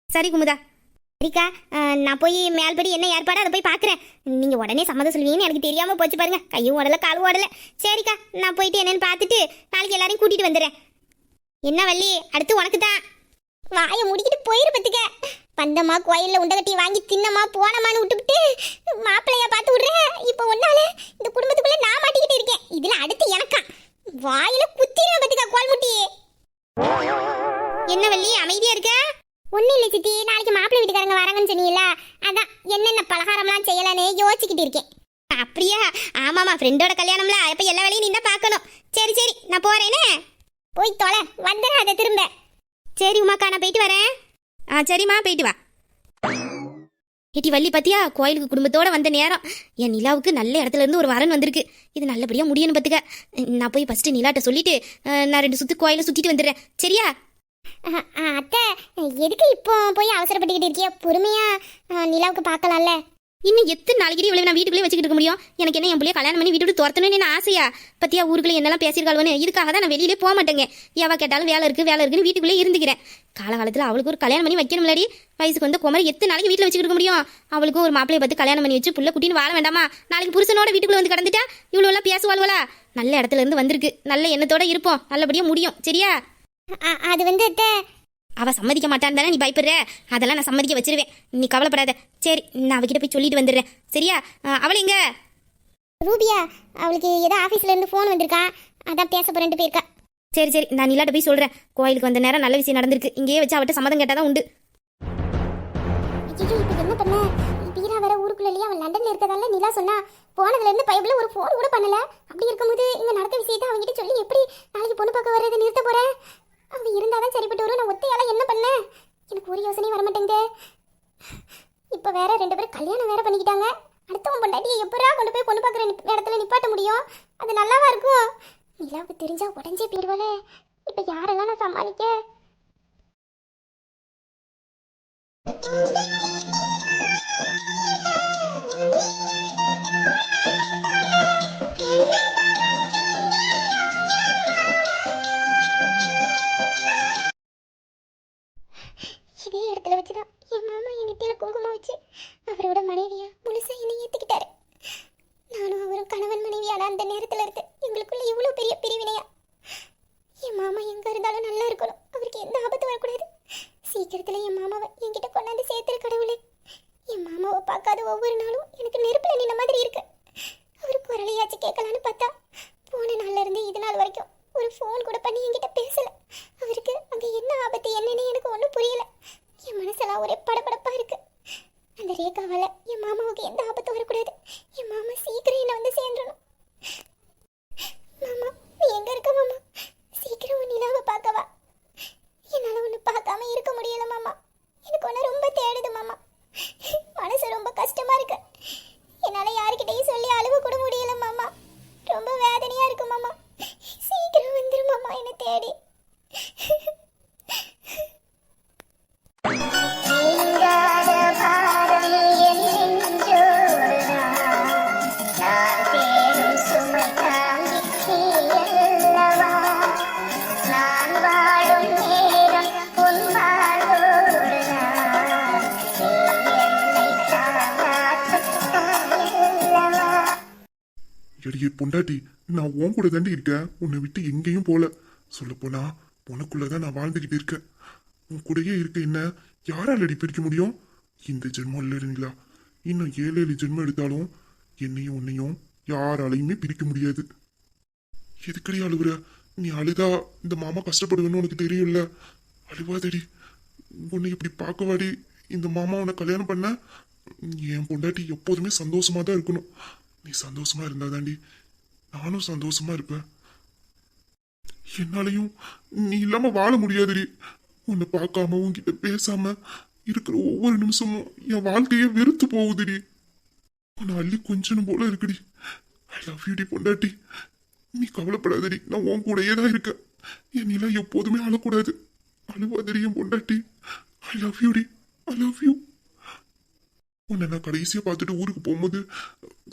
[SPEAKER 1] சரி குமுதா. சரிக்கா நான் போய் மேல்படி என்ன ஏற்பாடு அதை போய் பார்க்குறேன். நீங்கள் உடனே சம்மதம் சொல்லுவீங்கன்னு எனக்கு தெரியாமல் போச்சு பாருங்க. கையும் உடலை காலும் உடலை. சரிக்கா நான் போயிட்டு என்னன்னு பார்த்துட்டு நாளைக்கு எல்லாரையும் கூட்டிட்டு வந்துடுறேன். என்ன வள்ளி அடுத்து உனக்கு தான்
[SPEAKER 2] வாயை முடிக்கிட்டு போயிரு பத்துக்க பந்தமா கோயிலில் உண்டகட்டி வாங்கி தின்னமா போனமான்னு விட்டுவிட்டு மாப்பிள்ளைய பார்த்து விடுறேன். இப்போ ஒன்னால இந்த குடும்பத்துக்குள்ளே நான் மாட்டிக்கிட்டு இருக்கேன். இதுல அடுத்து எனக்கா. வாயில குத்திடுவேன் கோல் கோல்முட்டி
[SPEAKER 1] என்ன வள்ளி அமைதியாக இருக்க?
[SPEAKER 2] ஒன்றும் இல்லை சித்தி. நாளைக்கு மாப்பிள்ளை வீட்டுக்காரங்க வராங்கன்னு சொன்னீங்களா அதான் என்னென்ன பலகாரம்லாம் செய்யலான்னு யோசிச்சுக்கிட்டு இருக்கேன்.
[SPEAKER 1] அப்படியா? ஆமாம்மா ஃப்ரெண்டோட கல்யாணம்ல அப்போ எல்லா வேலையும் நீ தான் பார்க்கணும். சரி சரி நான் போகிறேனே
[SPEAKER 2] போய் தொலை வந்துடுறேன் அதை திரும்ப.
[SPEAKER 1] சரி உமாக்கா நான் போயிட்டு வரேன். ஆ சரிம்மா போயிட்டு வா. ஏட்டி வள்ளி பாத்தியா? கோயிலுக்கு குடும்பத்தோட வந்த நேரம். என் நிலாவுக்கு நல்ல இடத்துல இருந்து ஒரு வரன் வந்திருக்கு. இது நல்லபடியா முடியணும் பாத்துக்க. நான் போய் ஃபர்ஸ்ட் நிலாட்ட சொல்லிட்டு நான் ரெண்டு சுத்து கோயில சுத்திட்டு வந்துடுறேன். சரியா?
[SPEAKER 2] அத்தை எதுக்கு இப்போ போய் அவசரப்பட்டுக்கிட்டு இருக்கியா? பொறுமையா நிலாவுக்கு பார்க்கலாம்ல.
[SPEAKER 1] இன்னும் எத்தனை நாளைக்கு இவ்வளவு நான் வீட்டுக்குள்ளே வச்சுக்கிட்டு இருக்க முடியும்? எனக்கு என்ன என் பிள்ளைய கல்யாணம் பண்ணி வீட்டு விட்டு துரத்தணும்னு என்ன ஆசையா? பத்தியா ஊருக்குள்ள என்னெல்லாம் பேசியிருக்காளுன்னு? இதுக்காக தான் நான் வெளியிலே போக மாட்டேங்க. எவ கேட்டாலும் வேலை இருக்கு வேலை இருக்குன்னு வீட்டுக்குள்ளே இருந்துக்கிறேன். காலகாலத்தில் அவளுக்கு ஒரு கல்யாணம் பண்ணி வைக்கணும் முன்னாடி வயசுக்கு வந்து குமரி எத்தனை நாளைக்கு வீட்டில் வச்சுக்கிட்டு இருக்க முடியும்? அவளுக்கும் ஒரு மாப்பிளைய பார்த்து கல்யாணம் பண்ணி வச்சு புள்ள குட்டின்னு வாழ வேண்டாமா? நாளைக்கு புருஷனோட வீட்டுக்குள்ள வந்து கிடந்துட்டா இவ்வளோ எல்லாம் பேசுவாள்வலா நல்ல இடத்துல இருந்து வந்திருக்கு. நல்ல எண்ணத்தோட இருப்போம். நல்லபடியாக முடியும். சரியா?
[SPEAKER 2] அது வந்து அத்தை
[SPEAKER 1] அவ சம்மதிக்க மாட்டான்னு தானே நீ பயப்படுற? அதெல்லாம் நான் சம்மதிக்க வச்சிருவேன். நீ கவலைப்படாத. சரி நான் அவகிட்ட போய் சொல்லிட்டு வந்துடுறேன். சரியா? அவள் எங்க?
[SPEAKER 2] ரூபியா அவளுக்கு ஏதோ ஆஃபீஸ்ல இருந்து ஃபோன் வந்திருக்கா. அதான் பேச போறேன்ட்டு போயிருக்கா.
[SPEAKER 1] சரி சரி நான் நிலாட்ட போய் சொல்றேன். கோயிலுக்கு வந்த நேரம் நல்ல விஷயம் நடந்திருக்கு. இங்கேயே வச்சு அவட்ட சம்மதம் கேட்டாதான் உண்டு.
[SPEAKER 2] ஐயோ இப்போ என்ன பண்ண? வீரா வேற ஊருக்குள்ள இல்லையா? அவன் லண்டன்ல இருக்கதால நிலா சொன்னா போனதுல இருந்து பைபிள் ஒரு ஃபோன் கூட பண்ணல. அப்படி இருக்கும்போது இங்க நடந்த விஷயத்தை அவங்ககிட்ட சொல்லி எப்படி நாளைக்கு பொண்ணு பார்க்க வர்றதை நிறுத்த போறேன் அவங்க இருந்தாதான் சரிப்பட்டு வரும். நான் ஒத்தையால என்ன பண்ணேன் எனக்கு ஒரு யோசனையும் வர மாட்டேங்குதே இப்போ வேற ரெண்டு பேரும் கல்யாணம் வேற பண்ணிக்கிட்டாங்க. அடுத்தவன் பொண்டாட்டியை எப்படா கொண்டு போய் பொண்ணு பார்க்குற இடத்துல நிப்பாட்ட முடியும்? அது நல்லாவா இருக்கும்? நிலாவுக்கு தெரிஞ்சா உடஞ்சே போயிடுவாளே. இப்போ யாரெல்லாம் நான் சமாளிக்க? இதே கூட
[SPEAKER 3] தாண்டி இருக்கேன் உன்னை விட்டு எங்கேயும் போல. சொல்லப்போனா உனக்குள்ளதான் நான் வாழ்ந்துகிட்டு இருக்கேன். உன் கூடயே இருக்க என்ன? யாரால் அடி பிரிக்க முடியும்? இந்த ஜென்மம் இல்லைங்களா இன்னும் ஏழு ஏழு ஜென்மம் எடுத்தாலும் என்னையும் உன்னையும் யாராலையுமே பிரிக்க முடியாது. எதுக்கடி அழுகுற நீ அழுதா இந்த மாமா கஷ்டப்படுவேன்னு உனக்கு தெரியும்ல. அழுவாதடி. உன்னை இப்படி பார்க்கவாடி. இந்த மாமா உன்னை கல்யாணம் பண்ண. என் பொண்டாட்டி எப்போதுமே சந்தோஷமாக தான் இருக்கணும். நீ சந்தோஷமா இருந்தாதாண்டி நானும் சந்தோஷமா இருப்பேன். என்னாலையும் நீ இல்லாம வாழ முடியாதுடி. உன்னை பார்க்காம உன்கிட்ட பேசாம இருக்கிற ஒவ்வொரு நிமிஷமும் என் வாழ்க்கையே வெறுத்து போகுதுடி. உன்னை அள்ளி கொஞ்சணும் போல இருக்குடி. ஐ லவ் யூடி பொண்டாட்டி. நீ கவலைப்படாதடி. நான் உன் கூடயே தான் இருக்கேன். என் நிலை எப்போதுமே அழக்கூடாது. அழுவாதடி என் பொண்டாட்டி. ஐ லவ் யூடி ஐ லவ் யூ உன்னை நான் கடைசியாக பார்த்துட்டு ஊருக்கு போகும்போது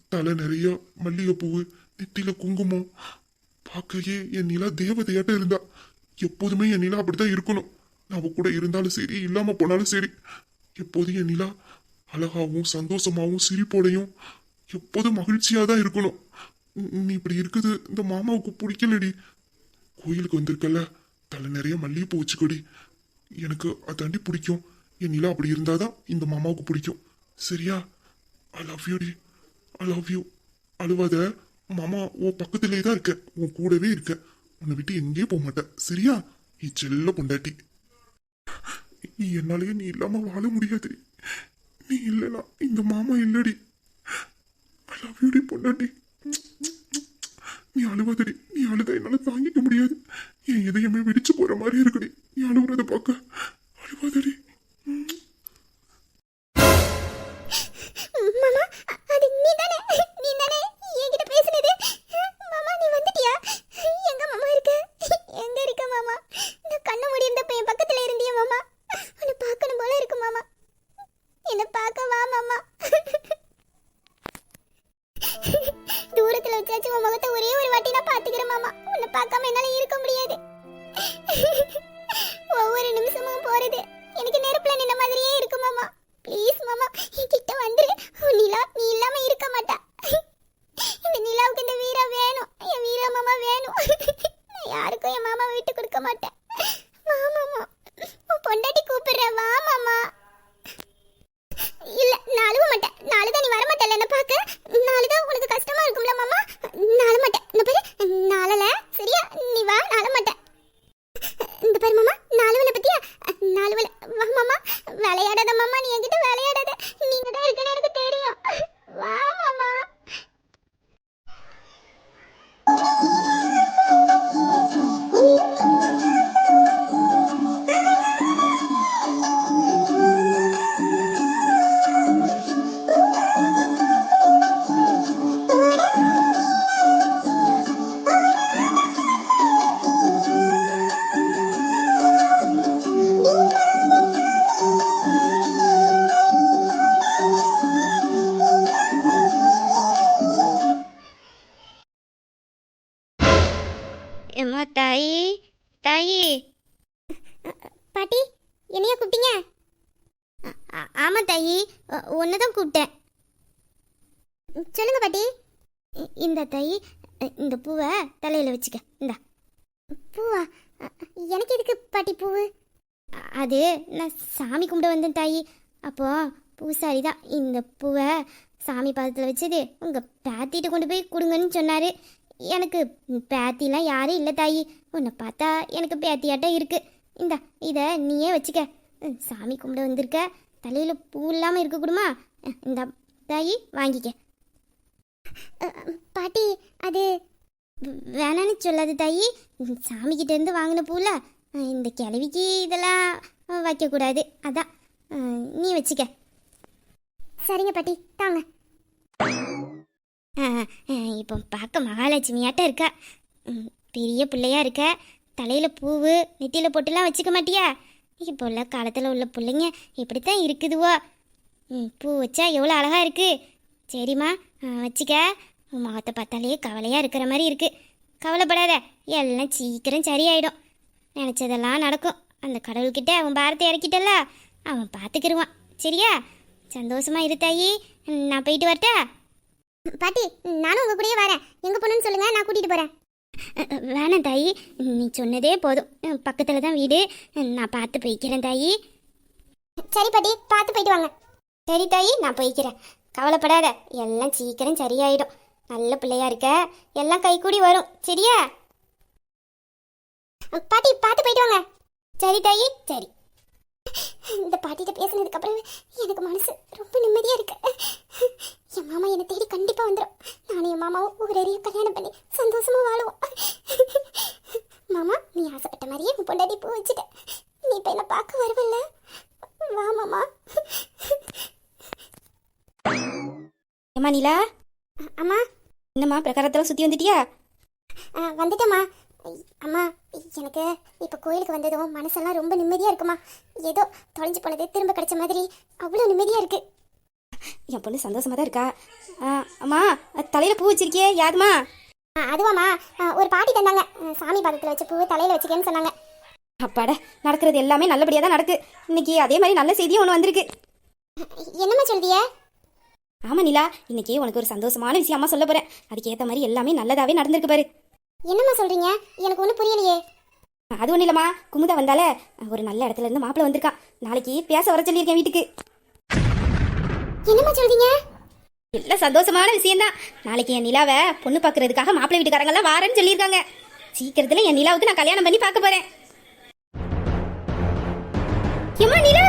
[SPEAKER 3] தலை நிறையா மல்லிகைப்பூவு நெத்தியில குங்குமம். பார்க்கையே என் நிலா தேவதையாட்ட இருந்தா. எப்போதுமே என் நிலா அப்படித்தான் இருக்கணும். நம்ம அவ கூட இருந்தாலும் சரி இல்லாம போனாலும் சரி. எப்போதும் என் நிலா அழகாவும் சந்தோஷமாவும் சிரிப்போடையும் எப்போதும் மகிழ்ச்சியா தான் இருக்கணும். நீ- இப்படி இருக்குது இந்த மாமாவுக்கு பிடிக்கலடி. கோயிலுக்கு வந்திருக்கல தலை நிறைய மல்லிகைப்பூ வச்சுக்கொடி. எனக்கு அதாண்டி பிடிக்கும். என் நிலா அப்படி இருந்தாதான் இந்த மாமாவுக்கு பிடிக்கும். சரியா? ஐ லவ் யூ டி. ஐ லவ் யூ அழுவாத. மாமா உன் பக்கத்திலே தான் இருக்க. உன் கூடவே இருக்க. உன்னை விட்டு எங்கேயும் போக மாட்டேன். சரியா? நீ செல்ல பொண்டாட்டி. நீ என்னாலேயே நீ இல்லாம வாழ முடியாது. நீ இல்லைனா இந்த மாமா இல்லடி. ஐ லவ் யூடி பொண்டாட்டி. நீ அழுவாதடி. நீ அழுத என்னால தாங்கிக்க முடியாது. என் இதயமே வெடிச்சு போற மாதிரி இருக்குடி. நீ அழுகுறத பார்க்க. அழுவாதடி.
[SPEAKER 2] கண்ணு மூடி இருந்தப்ப என் பக்கத்துல இருந்திய மாமா. உன்னை பார்க்கணும் போல இருக்கு மாமா. என்ன பார்க்க வா மாமா. தூரத்துல வச்சாச்சு உன் முகத்தை ஒரே ஒரு வாட்டி நான் பாத்துக்கிறேன் மாமா. உன்னை பார்க்காம என்னால இருக்க முடியாது. ஒவ்வொரு நிமிஷமும் போறது. எனக்கு நெருப்புல நின்ன மாதிரியே இருக்கு மாமா. ப்ளீஸ் மாமா என்கிட்ட வந்துரு. நிலா நீ இல்லாம இருக்க மாட்டா. இந்த நிலாவுக்கு இந்த வீரா வேணும். என் வீரா மாமா வேணும். யாருக்கும் என் மாமா விட்டு கொடுக்க மாட்டேன். பொண்டாட்டி கூப்பிடுற. வா மாமா. இல்ல நான் அழுவ மாட்டேன். நாளை தான் நீ வர மாட்டல என்ன பார்க்க? நாளை தான் உனக்கு கஷ்டமா இருக்கும்ல மாமா? நான் அழ மாட்டேன். இந்த பாரு நாளல சரியா? நீ வா நான் மாட்டேன். இந்த பாரு மாமா நாலுவல பத்தியா? நாலுவல. வா மாமா. விளையாடாத மாமா. நீ என்கிட்ட விளையாடாத. நீங்க தான் இருக்கன்னு எனக்கு தெரியும். வா.
[SPEAKER 1] பூசாரி தான் இந்த பூவை சாமி பாதத்தில் வச்சது உங்கள் பேத்திகிட்ட கொண்டு போய் கொடுங்கன்னு சொன்னார். எனக்கு பேத்திலாம் யாரும் இல்லை தாயி. உன்னை பார்த்தா எனக்கு பேத்தியாட்டம் இருக்குது இந்தா இதை நீயே வச்சுக்க. சாமி கும்பிட வந்திருக்க. தலையில் பூ இல்லாமல் இருக்கக்கூடுமா இந்த தாயி வாங்கிக்க.
[SPEAKER 2] பாட்டி அது
[SPEAKER 1] வேணான்னு சொல்லாது தாயி. சாமிக்கிட்டேருந்து வாங்கின பூல இந்த கிழவிக்கு இதெல்லாம் வைக்கக்கூடாது. அதான் நீ வச்சுக்க.
[SPEAKER 2] சரிங்க பாட்டி தாங்க.
[SPEAKER 1] இப்போ பார்க்க மகாலட்சுமியாட்ட இருக்கா. ம், பெரிய பிள்ளையா இருக்க. தலையில் பூவு நெத்தியில் போட்டுலாம் வச்சுக்க மாட்டியா? இப்போ உள்ள காலத்தில் உள்ள பிள்ளைங்க இப்படித்தான் இருக்குதுவோ. ம், பூ வச்சா எவ்வளோ அழகா இருக்கு. சரிம்மா வச்சுக்க. உன் முகத்தை பார்த்தாலே கவலையாக இருக்கிற மாதிரி இருக்கு. கவலைப்படாத எல்லாம் சீக்கிரம் சரியாயிடும். நினச்சதெல்லாம் நடக்கும். அந்த கடவுள்கிட்ட அவன் பாரத்தை இறக்கிட்டல்ல அவன் பார்த்துக்கிருவான் சரியா? சந்தோஷமா இரு தாயி நான் போயிட்டு வரட்டா?
[SPEAKER 2] பாட்டி நானும் உங்க கூடயே வரேன். எங்க போகணும்னு சொல்லுங்க நான் கூட்டிட்டு போறேன்.
[SPEAKER 1] வேணாம் தாயி. நீ சொன்னதே போதும். பக்கத்தில் தான் வீடு. நான் பார்த்து போய்க்கிறேன் தாயி.
[SPEAKER 2] சரி பாட்டி பார்த்து போயிட்டு வாங்க.
[SPEAKER 1] சரி தாயி நான் போய்க்கிறேன். கவலைப்படாத. எல்லாம் சீக்கிரம் சரியாயிடும். நல்ல பிள்ளையா இருக்க. எல்லாம் கைக்கூடி வரும். சரியா?
[SPEAKER 2] பாட்டி பார்த்து போயிட்டு வாங்க.
[SPEAKER 1] சரி தாயி சரி.
[SPEAKER 2] இந்த பாட்டிகிட்ட பேசினதுக்கு அப்புறம் எனக்கு மனசு ரொம்ப நிம்மதியா இருக்கு. என் மாமா என்னை தேடி கண்டிப்பா வந்துடும் நானும் என் மாமாவும் ஒரு அரிய கல்யாணம் பண்ணி சந்தோஷமா வாழுவோம். மாமா நீ ஆசைப்பட்ட மாதிரியே உன் பொண்டாட்டி பூ வச்சுட்ட. நீ இப்ப என்ன பார்க்க வருவல்ல? வா மாமா.
[SPEAKER 1] ஏம்மா நிலா?
[SPEAKER 2] அம்மா.
[SPEAKER 1] என்னம்மா பிரகாரத்தெல்லாம் சுற்றி வந்துட்டியா?
[SPEAKER 2] வந்துட்டேம்மா. அம்மா எனக்கு. இப்போ கோயிலுக்கு வந்ததும் மனசெல்லாம் ரொம்ப நிம்மதியா இருக்குமா? ஏதோ தொலைஞ்சு போனது திரும்ப கிடைச்ச மாதிரி அவ்வளோ நிம்மதியா இருக்கு.
[SPEAKER 1] என் பொண்ணு சந்தோஷமா தான் இருக்கா? அம்மா தலையில் பூ வச்சிருக்கியே யாருமா?
[SPEAKER 2] ஆ, அதுவாம்மா. ஒரு பாட்டி தந்தாங்க. சாமி பாதத்தில் வச்ச பூ தலையில வச்சுக்கேன்னு சொன்னாங்க.
[SPEAKER 1] அப்பாட நடக்கிறது எல்லாமே நல்லபடியாக தான் நடக்கு. இன்னைக்கு அதே மாதிரி நல்ல செய்தியும் ஒன்று வந்திருக்கு.
[SPEAKER 2] என்னம்மா சொல்றிய
[SPEAKER 1] ஆமா நிலா. இன்னைக்கு உனக்கு ஒரு சந்தோஷமான விஷயம் அம்மா சொல்ல போறேன். அதுக்கு ஏத்த மாதிரி எல்லாமே நல்லதாவே நடந்திருக்கு பாரு.
[SPEAKER 2] என்னம்மா சொல்றீங்க? எனக்கு ஒன்றும் புரியலையே.
[SPEAKER 1] அது ஒன்றும் இல்லம்மா. குமுதா வந்தாலே ஒரு நல்ல இடத்துல இருந்து மாப்பிள்ள வந்திருக்கான் நாளைக்கு பேச வர சொல்லியிருக்கேன் வீட்டுக்கு.
[SPEAKER 2] என்னம்மா சொல்றீங்க?
[SPEAKER 1] எல்லாம் சந்தோஷமான விஷயம்தான். நாளைக்கு என் நிலாவை பொண்ணு பார்க்கறதுக்காக மாப்பிள்ளை வீட்டுக்காரங்க எல்லாம் வாரேன்னு சொல்லியிருக்காங்க. சீக்கிரத்துல என் நிலாவுக்கு நான் கல்யாணம் பண்ணி பார்க்க போறேன். ஏம்மா நிலா!